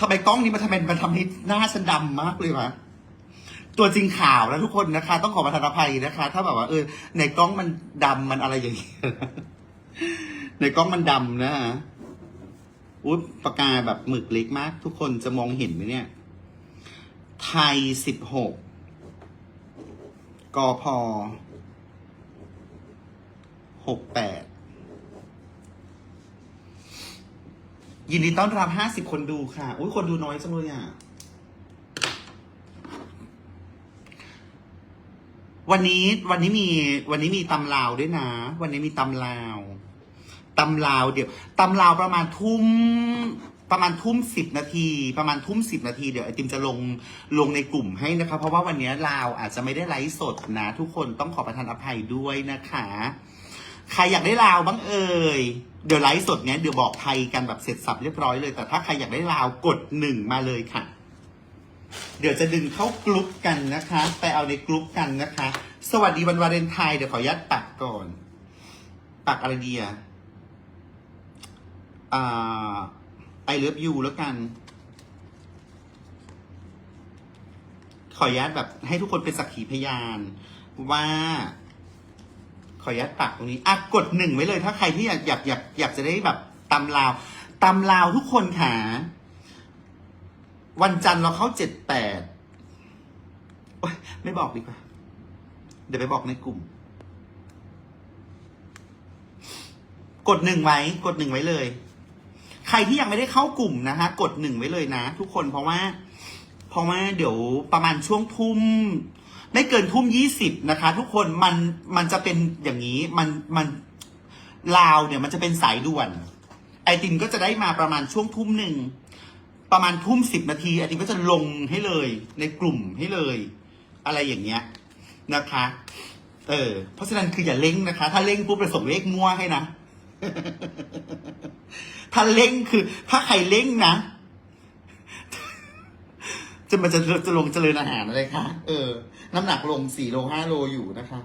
ทำไมกล้องนี้มันทำไมมันทำให้หน้าฉันดำมากเลยวะตัวจริงขาวนะทุกคนนะคะ ต้องขอประทานอภัยนะคะ ถ้าแบบว่าเออในกล้องมันดำมันอะไรอย่างเงี้ยในกล้องมันดำนะฮะอุ๊ยปากกาแบบหมึกเล็กมาก ทุกคนจะมองเห็นไหมเนี่ย ไทยสิบหกกพหกแปด ยินดีต้อนรับห้าสิบคนดูค่ะ อุ้ยคนดูน้อยจังเลยอะ วันนี้วันนี้มีวันนี้มีตำลาวด้วยนะ วันนี้มีตำลาวตำลาวเดี๋ยวตำลาวประมาณทุ่มประมาณทุ่มสิบนาที ประมาณทุ่มสิบนาทีเดี๋ยวไอติมจะลงลงในกลุ่มให้นะคะ เพราะว่าวันนี้ลาวอาจจะไม่ได้ไลฟ์สดนะ ทุกคนต้องขอประทานอภัยด้วยนะคะ ใครอยากได้ลาวบ้างเอ่ย เดี๋ยวไลฟ์สดเนี้ยเดี๋ยวบอกไทยกันแบบเสร็จสับเรียบร้อยเลย แต่ถ้าใครอยากได้ลาวกดหนึ่งมาเลยค่ะ เดี๋ยวจะดึงเข้ากลุ่มกันนะคะ ไปเอาในกลุ่มกันนะคะ สวัสดีวันวาเลนไทน์เดี๋ยวขออนุญาตปักก่อน ปักอะไรดีอะอ่าไอเลิฟยูแล้วกัน ขออนุญาตแบบให้ทุกคนเป็นสักขีพยานว่า ขออนุญาตปักตรงนี้อะกดหนึ่งไว้เลยถ้าใครที่อยากอยากอยากอยากจะได้แบบตำลาวตำลาวทุกคนค่ะวันจันทร์เราเข้าเจ็ดแปดไม่บอกดีกว่า เดี๋ยวไปบอกในกลุ่ม กดหนึ่งไว้ กดหนึ่งไว้เลย ใครที่ยังไม่ได้เข้ากลุ่มนะคะกดหนึ่งไว้เลยนะ ทุกคนเพราะว่า เพราะว่าเดี๋ยวประมาณช่วงทุ่ม ไม่เกินทุ่มยี่สิบนะคะ ทุกคนมันมันจะเป็นอย่างนี้มันมันลาวเนี่ยมันจะเป็นสายด่วน ไอติมก็จะได้มาประมาณช่วงทุ่มหนึ่งประมาณทุ่มสิบนาทีไอติมก็จะลงให้เลย ในกลุ่มให้เลย อะไรอย่างเงี้ยนะคะ เออ เพราะฉะนั้นคืออย่าเล่งนะคะ ถ้าเล่งปุ๊บจะส่งเลขมั่วให้นะถ้าเล่งคือ ถ้าใครเล่งนะจะมันจะจะลงเจริญอาหารอะไรคะ เออ น้ำหนักลงสี่โลห้าโลอยู่นะคะ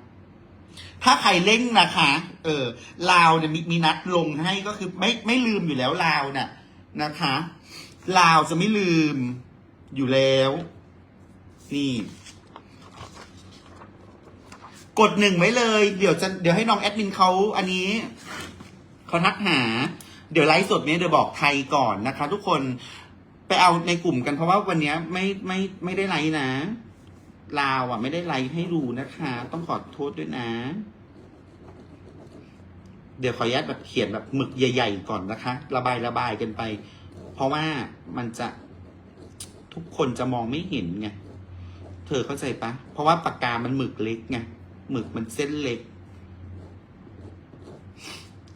ถ้าใครเล่งนะคะ เออลาวเนี่ยมีมีนัดลงให้ก็คือไม่ไม่ลืมอยู่แล้วลาวน่ะนะคะลาวจะไม่ลืมอยู่แล้ว นี่ กดหนึ่งไว้เลย เดี๋ยวจะเดี๋ยวให้น้องแอดมินเขาอันนี้เขาทักหา เดี๋ยวไลฟ์สดเนี้ยเดี๋ยวบอกไทยก่อนนะคะ ทุกคนไปเอาในกลุ่มกันเพราะว่าวันนี้ไม่ไม่ไม่ได้ไลฟ์นะ ลาวอะ ไม่ได้ไลฟ์ให้ดูนะคะ ต้องขอโทษด้วยนะ เดี๋ยวขออนุญาตแบบเขียนแบบหมึกใหญ่ ๆ ก่อนนะคะ ระบายระบายกันไป เพราะว่ามันจะทุกคนจะมองไม่เห็นไงเธอเข้าใจปะเพราะว่าปากกามันหมึกเล็กไงหมึกมันเส้นเล็ก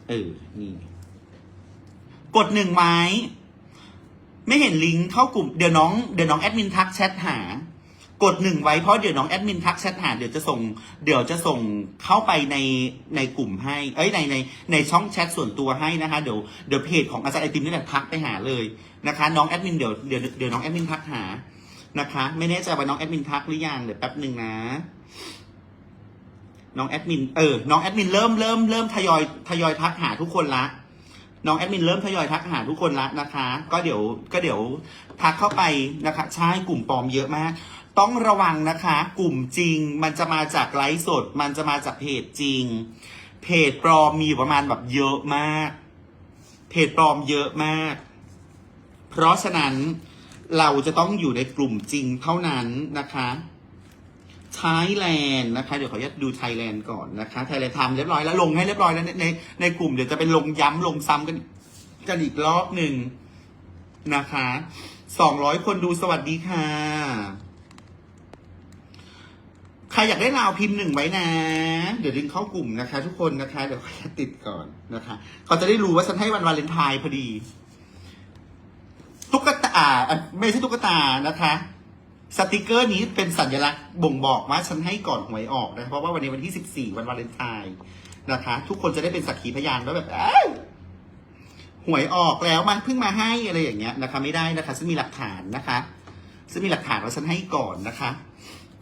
เออนี่ กดหนึ่งไม้ ไม่เห็นลิงก์เข้ากลุ่ม เดี๋ยวน้อง เดี๋ยวน้องแอดมินทักแชทหา กดหนึ่งไว้เพราะเดี๋ยวน้องแอดมินทักแชทหาเดี๋ยวจะส่ง เดี๋ยวจะส่งเข้าไปในในกลุ่มให้ เอ้ยในในในช่องแชทส่วนตัวให้นะคะ เดี๋ยวเดี๋ยวเพจของอาจารย์ไอติมนี่แหละทักไปหาเลยนะคะ น้องแอดมินเดี๋ยวเดี๋ยวเดี๋ยวน้องแอดมินทักหานะคะ ไม่แน่ใจว่าน้องแอดมินทักหรือยังเดี๋ยวแป๊บหนึ่งนะ น้องแอดมินเออน้องแอดมินเริ่มเริ่มเริ่มทยอยทยอยทักหาทุกคนละน้องแอดมินเริ่มทยอยทักหาทุกคนละนะคะ ก็เดี๋ยวก็เดี๋ยวทักเข้าไปนะคะใช่กลุ่มปลอมเยอะมาก ต้องระวังนะคะ กลุ่มจริง มันจะมาจากไลฟ์สด มันจะมาจากเพจจริง เพจปลอมมีประมาณแบบเยอะมาก เพจปลอมเยอะมาก เพราะฉะนั้นเราจะต้องอยู่ในกลุ่มจริงเท่านั้นนะคะไทยแลนด์นะคะ เดี๋ยวขออนุญาตดูไทยแลนด์ก่อนนะคะไทยแลนด์ทำเรียบร้อยแล้วลงให้เรียบร้อยแล้วในในในกลุ่มเดี๋ยวจะเป็นลงย้ำลงซ้ำกันกันอีกรอบหนึ่งนะคะสองร้อยคนดูสวัสดีค่ะ ใครอยากได้ลาวพิมพ์หนึ่งไว้นะ เดี๋ยวดึงเข้ากลุ่มนะคะ ทุกคนนะคะ เดี๋ยวขออนุญาตติดก่อนนะคะเขาจะได้รู้ว่าฉันให้วันวาเลนไทน์พอดี ตุ๊กตาไม่ใช่ตุ๊กตานะคะสติกเกอร์นี้เป็นสัญลักษณ์บ่งบอกว่าฉันให้ก่อนหวยออกนะ เพราะว่าวันนี้วันที่ 14 วันวาเลนไทน์นะคะ ทุกคนจะได้เป็นสักขีพยานว่าแบบหวยออกแล้วมันเพิ่งมาให้อะไรอย่างเงี้ยนะคะ ไม่ได้นะคะ ซึ่งมีหลักฐานนะคะ ซึ่งมีหลักฐานว่าฉันให้ก่อนนะคะ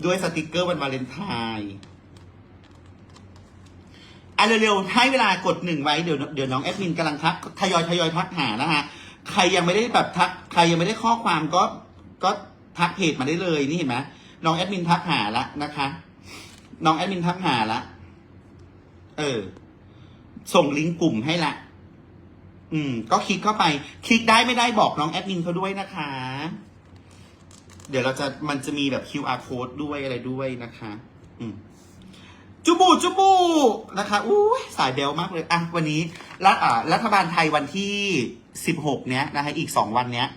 ด้วยสติกเกอร์วันวาเลนไทน์อะเร็วๆให้เวลากดหนึ่งไว้เดี๋ยวเดี๋ยวน้องแอดมินกำลังทักทยอยทยอยทักหานะคะใครยังไม่ได้แบบทักใครยังไม่ได้ข้อความก็ก็ทักเพจมาได้เลยนี่เห็นไหมน้องแอดมินทักหาละนะคะ น้องแอดมินทักหาละเออ ส่งลิงก์กลุ่มให้ละอืม ก็คลิกเข้าไป คลิกได้ไม่ได้บอกน้องแอดมินเขาด้วยนะคะ เดี๋ยวเราจะมันจะมีแบบ QR code ด้วยอะไรด้วยนะคะอืมจุบูจุบูนะคะอู้ยสายเบลมากเลยอะวันนี้รัฐอ่ารัฐบาลไทยวันที่สิบหกเนี้ยนะคะอีกสองวันเนี้ย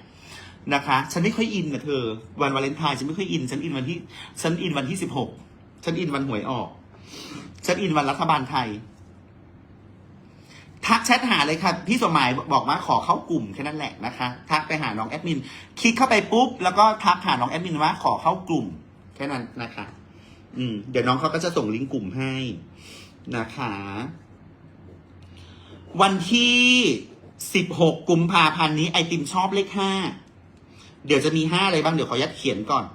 นะคะ ฉันไม่ค่อยอินกับเธอ วันวาเลนไทน์ฉันไม่ค่อยอิน ฉันอินวันที่ ฉันอินวันที่สิบหกฉันอินวันหวยออก ฉันอินวันรัฐบาลไทย ทักแชทหาเลยค่ะ พี่สมหมายบอกว่าขอเข้ากลุ่มแค่นั้นแหละนะคะ ทักไปหาน้องแอดมิน คลิกเข้าไปปุ๊บ แล้วก็ทักหาน้องแอดมินว่าขอเข้ากลุ่มแค่นั้นนะคะ อืม เดี๋ยวน้องเขาก็จะส่งลิงก์กลุ่มให้นะคะ วันที่สิบหกกุมภาพันธ์นี้ไอติมชอบเลขห้าเดี๋ยวจะมีห้าอะไรบ้างเดี๋ยวขอยัดเขียนก่อน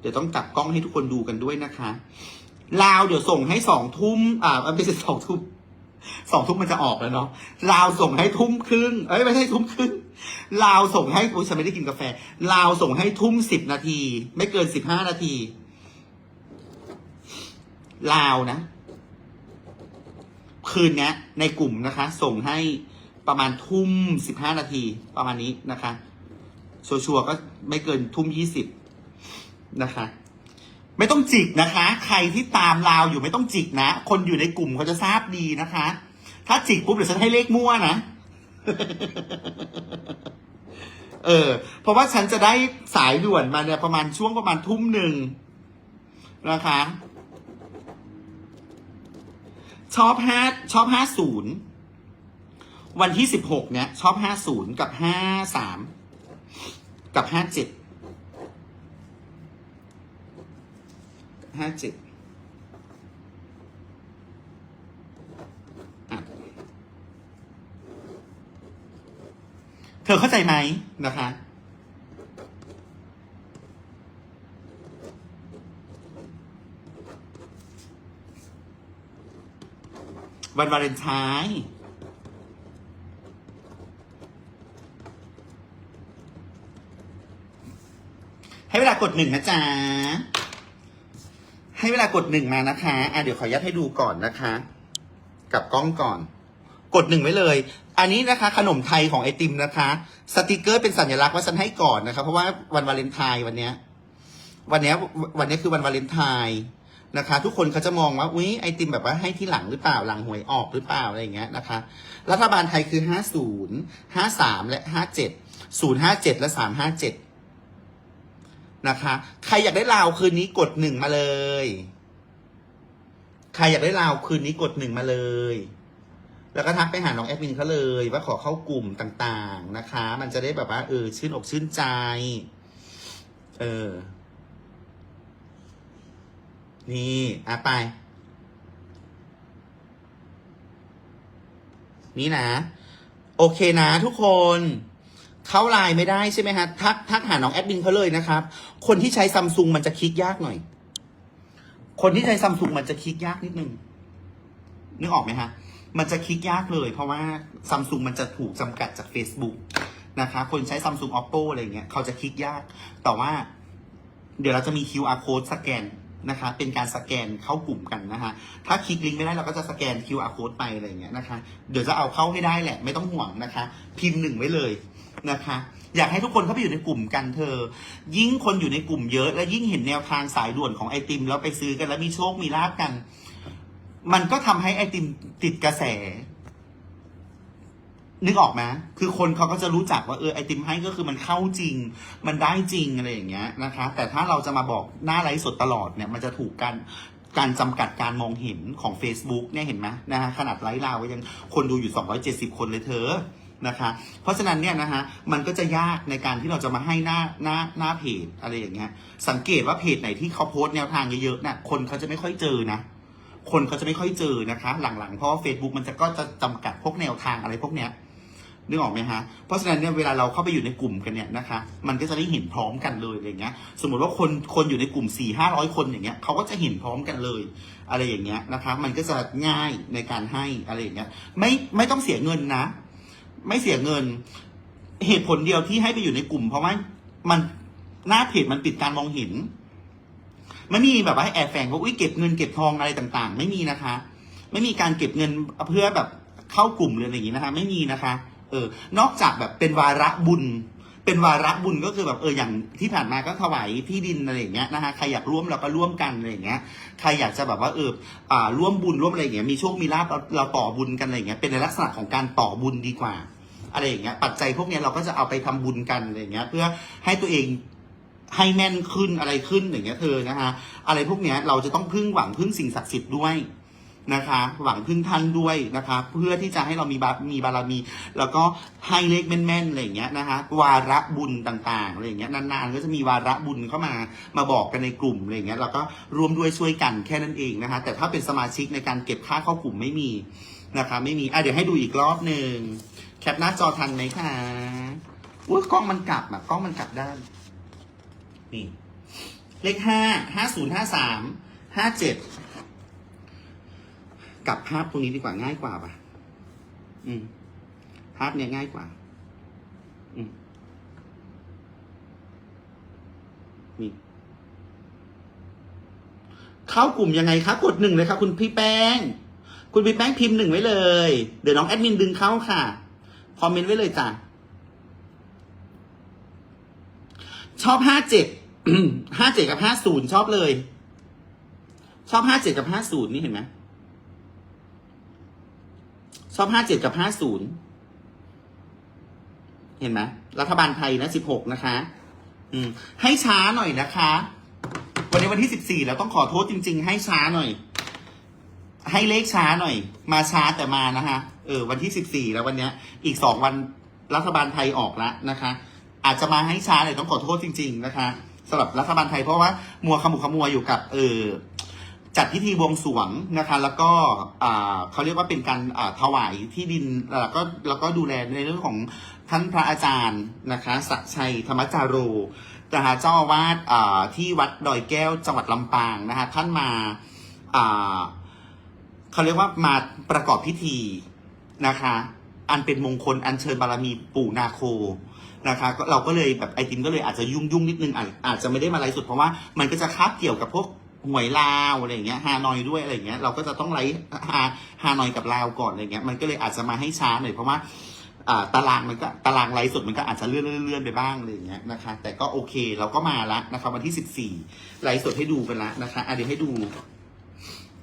เดี๋ยวต้องกลับกล้องให้ทุกคนดูกันด้วยนะคะ ลาวเดี๋ยวส่งให้สองทุ่มอ่าไม่ใช่สองทุ่มสองทุ่มมันจะออกแล้วเนาะลาวส่งให้ทุ่มครึ่ง เอ้ยไม่ใช่ทุ่มครึ่งลาวส่งให้อุ้ยฉันไม่ได้กินกาแฟลาวส่งให้ทุ่มสิบนาที ไม่เกินสิบห้านาทีลาวนะ คืนนี้ในกลุ่มนะคะ ส่งให้ประมาณทุ่มสิบห้านาที ประมาณนี้นะคะ ชัวร์ๆก็ไม่เกินทุ่มยี่สิบนะคะ ไม่ต้องจิกนะคะ ใครที่ตามลาวอยู่ไม่ต้องจิกนะ คนอยู่ในกลุ่มเขาจะทราบดีนะคะ ถ้าจิกปุ๊บเดี๋ยวฉันให้เลขมั่วนะ เออ เพราะว่าฉันจะได้สายด่วนมาเนี่ยประมาณช่วงประมาณทุ่มหนึ่งนะคะ ชอบห้าชอบห้าศูนย์วันที่สิบหกเนี่ย ชอบห้าศูนย์กับห้าสามกับห้าเจ็ด ห้าเจ็ดเธอเข้าใจไหมนะคะ วันวาเลนไทน์ให้เวลากดหนึ่งนะจ๊ะ ให้เวลากดหนึ่งมานะคะอะเดี๋ยวขอยัดให้ดูก่อนนะคะ กับกล้องก่อน กดหนึ่งไว้เลย อันนี้นะคะ ขนมไทยของไอติมนะคะ สติกเกอร์เป็นสัญลักษณ์ว่าฉันให้ก่อนนะคะ เพราะว่าวันวาเลนไทน์วันเนี้ย วันเนี้ยวันนี้คือวันวาเลนไทน์นะคะ ทุกคนเขาจะมองว่าอุ้ยไอติมแบบว่าให้ที่หลังหรือเปล่าหลังหวยออกหรือเปล่าอะไรอย่างเงี้ยนะคะ รัฐบาลไทยคือห้าศูนย์ห้าสามและห้าเจ็ดศูนย์ห้าเจ็ดและสามห้าเจ็ด นะคะ ใครอยากได้ลาวคืนนี้กดหนึ่งมาเลย ใครอยากได้ลาวคืนนี้กดหนึ่งมาเลย แล้วก็ทักไปหาน้องแอดมินเขาเลย ว่าขอเข้ากลุ่มต่างๆนะคะ มันจะได้แบบว่าเออชื่นอกชื่นใจ เออ นี่อะไป นี่นะ โอเคนะทุกคน เข้าไลน์ไม่ได้ใช่ไหมฮะทักทักหาน้องแอดมินเขาเลยนะครับ คนที่ใช้ซัมซุงมันจะคลิกยากหน่อย คนที่ใช้ซัมซุงมันจะคลิกยากนิดนึงนึกออกไหมฮะ มันจะคลิกยากเลย เพราะว่าซัมซุงมันจะถูกจำกัดจาก Facebook นะคะ คนใช้ซัมซุง oppo อะไรเงี้ยเขาจะคลิกยาก แต่ว่า เดี๋ยวเราจะมี QR code สแกนนะคะ เป็นการสแกนเข้ากลุ่มกันนะคะถ้าคลิกลิงก์ไม่ได้เราก็จะสแกน QR code ไปอะไรเงี้ยนะคะ เดี๋ยวจะเอาเข้าให้ได้แหละ ไม่ต้องห่วงนะคะ พิมพ์หนึ่งไว้เลย นะคะ อยากให้ทุกคนเข้าไปอยู่ในกลุ่มกันเธอ ยิ่งคนอยู่ในกลุ่มเยอะ และยิ่งเห็นแนวทางสายด่วนของไอติม แล้วไปซื้อกันแล้วมีโชคมีลาบกัน มันก็ทำให้ไอติมติดกระแส นึกออกไหมคือคนเขาก็จะรู้จักว่าเออไอติมให้ก็คือมันเข้าจริง มันได้จริงอะไรอย่างเงี้ยนะคะ แต่ถ้าเราจะมาบอกหน้าไลฟ์สดตลอดเนี่ย มันจะถูกการการจำกัดการมองเห็นของ Facebook เนี่ยเห็นไหมนะฮะขนาดไลฟ์ลาวก็ยังคนดูอยู่ 270 คนเลยเธอ นะคะ เพราะฉะนั้นเนี่ยนะฮะมันก็จะยากในการที่เราจะมาให้หน้าหน้าหน้าเพจอะไรอย่างเงี้ย สังเกตว่าเพจไหนที่เขาโพสต์แนวทางเยอะๆน่ะคนเขาจะไม่ค่อยเจอนะคนเขาจะไม่ค่อยเจอนะคะ หลังๆเพราะว่า Facebook มันจะก็จะจำกัดพวกแนวทางอะไรพวกเนี้ยนึกออกไหมฮะ เพราะฉะนั้นเนี่ยเวลาเราเข้าไปอยู่ในกลุ่มกันเนี่ยนะคะ มันก็จะได้เห็นพร้อมกันเลยอะไรเงี้ย สมมติว่าคนคนอยู่ในกลุ่มสี่ห้าร้อยคนอย่างเงี้ยเขาก็จะเห็นพร้อมกันเลย อะไรอย่างเงี้ยนะคะ มันก็จะง่ายในการให้อะไรอย่างเงี้ย ไม่ไม่ต้องเสียเงินนะ ไม่เสียเงิน เหตุผลเดียวที่ให้ไปอยู่ในกลุ่ม เพราะว่ามันหน้าเพจมันปิดการมองเห็นไม่มีแบบว่าให้แอบแฝงว่าอุ้ยเก็บเงินเก็บทองอะไรต่าง ๆ ไม่มีนะคะ ไม่มีการเก็บเงินเพื่อแบบเข้ากลุ่มหรืออะไรอย่างนี้นะคะ ไม่มีนะคะ เออ นอกจากแบบเป็นวาระบุญ เป็นวาระบุญก็คือแบบเอออย่างที่ผ่านมาก็ถวายที่ดินอะไรอย่างเงี้ยนะคะใครอยากร่วมเราก็ร่วมกันอะไรอย่างเงี้ยใครอยากจะแบบว่าเอออ่าร่วมบุญร่วมอะไรอย่างเงี้ยมีโชคมีลาภเราเราต่อบุญกันอะไรอย่างเงี้ยเป็นในลักษณะของการต่อบุญดีกว่า อะไรอย่างเงี้ยปัจจัยพวกเนี้ยเราก็จะเอาไปทำบุญกันอะไรอย่างเงี้ย เพื่อให้ตัวเองให้แม่นขึ้นอะไรขึ้นอย่างเงี้ยเธอนะคะอะไรพวกเนี้ยเราจะต้องพึ่งหวังพึ่งสิ่งศักดิ์สิทธิ์ด้วยนะคะ หวังพึ่งท่านด้วยนะคะ เพื่อที่จะให้เรามีบามีบารมี แล้วก็ให้เลขแม่นๆอะไรอย่างเงี้ยนะคะ วาระบุญต่างๆอะไรอย่างเงี้ยนานๆก็จะมีวาระบุญเข้ามามาบอกกันในกลุ่มอะไรอย่างเงี้ยเราก็ร่วมด้วยช่วยกันแค่นั้นเองนะคะ แต่ถ้าเป็นสมาชิกในการเก็บค่าเข้ากลุ่มไม่มีนะคะ ไม่มีอะเดี๋ยวให้ดูอีกรอบหนึ่ง ปหน้าจอทันไหมคะอุ้ยกล้องมันกลับอะกล้องมันกลับด้าน นี่ เลขห้าห้าศูนย์ห้าสามห้าเจ็ดกลับภาพตรงนี้ดีกว่าง่ายกว่าป่ะ อืม ภาพเนี้ยง่ายกว่า อืม นี่ เข้ากลุ่มยังไงคะ กดหนึ่งเลยค่ะ คุณพี่แป้ง คุณพี่แป้งพิมพ์หนึ่งไว้เลย เดี๋ยวน้องแอดมินดึงเข้าค่ะ คอมเมนต์ไว้เลยจ้ะชอบห้าเจ็ดห้าเจ็ดกับห้าศูนย์ชอบเลย ชอบห้าเจ็ดกับห้าศูนย์นี่เห็นไหมชอบห้าเจ็ดกับห้าศูนย์เห็นไหมรัฐบาลไทยนะสิบหกนะคะ อืม ให้ช้าหน่อยนะคะ วันนี้วันที่สิบสี่แล้วต้องขอโทษจริง ๆ ให้ช้าหน่อย ให้เลขช้าหน่อย มาช้าแต่มานะคะ เออวันที่สิบสี่แล้ววันเนี้ย อีกสองวันรัฐบาลไทยออกแล้วนะคะ อาจจะมาให้ช้าหน่อยต้องขอโทษจริง ๆ นะคะสำหรับรัฐบาลไทยเพราะว่ามัวขมุขมัวอยู่กับ เออจัดพิธีบวงสรวงนะคะ แล้วก็เขาเรียกว่าเป็นการถวายที่ดินแล้วก็แล้วก็ดูแลในเรื่องของท่านพระอาจารย์นะคะสักชัยธรรมจาโรนะคะเจ้าอาวาสที่วัดดอยแก้วจังหวัดลำปางนะคะท่านมาเขาเรียกว่ามาประกอบพิธี นะคะ อันเป็นมงคลอันเชิญบารมีปู่นาโคนะคะก็เราก็เลยแบบไอติมก็เลยอาจจะยุ่งยุ่งๆนิดนึงอาจอาจจะไม่ได้มาไลฟ์สดเพราะว่ามันก็จะคาบเกี่ยวกับพวกหวยลาวอะไรอย่างเงี้ยฮานอยด้วยอะไรอย่างเงี้ยเราก็จะต้องไลฟ์ฮาฮานอยกับลาวก่อนอะไรเงี้ยมันก็เลยอาจจะมาให้ช้าหน่อยเพราะว่าตารางมันก็ตารางไลฟ์สดมันก็อาจจะเลื่อนเลื่อนเลื่อนไปบ้างอะไรอย่างเงี้ยนะคะ แต่ก็โอเคเราก็มาละนะคะวันที่สิบสี่ไลฟ์สดให้ดูกันละนะคะอะเดี๋ยวให้ดู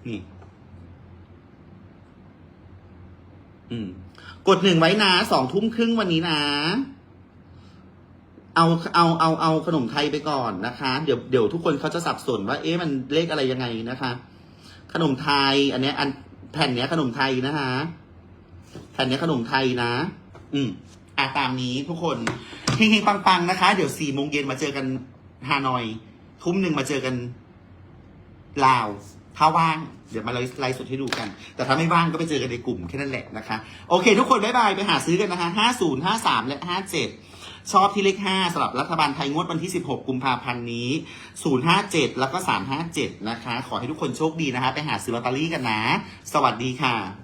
นี่ อืม กดหนึ่งไว้นะสองทุ่มครึ่งวันนี้นะ เอาเอาเอาเอาขนมไทยไปก่อนนะคะ เดี๋ยวเดี๋ยวทุกคนเขาจะสับสนว่า เอ๊ะมันเลขอะไรยังไงนะคะ ขนมไทย อันเนี้ยอันแผ่นเนี้ยขนมไทยนะคะแผ่นเนี้ยขนมไทยนะ อืมอะตามนี้ทุกคนเฮงๆปังๆนะคะ เดี๋ยวสี่โมงเย็นมาเจอกันฮานอย ทุ่มหนึ่งมาเจอกันลาว ถ้าว่างเดี๋ยวมาไลฟ์สดให้ดูกัน แต่ถ้าไม่ว่างก็ไปเจอกันในกลุ่มแค่นั้นแหละนะคะ โอเค ทุกคนบ๊ายบาย ไปหาซื้อกันนะคะ 50 53 และ 57 ชอบที่เลข 5สำหรับรัฐบาลไทยงวดวันที่ 16 กุมภาพันธ์นี้ 057 แล้วก็ 357 นะคะ ขอให้ทุกคนโชคดีนะคะ ไปหาซื้อลอตเตอรี่กันนะ สวัสดีค่ะ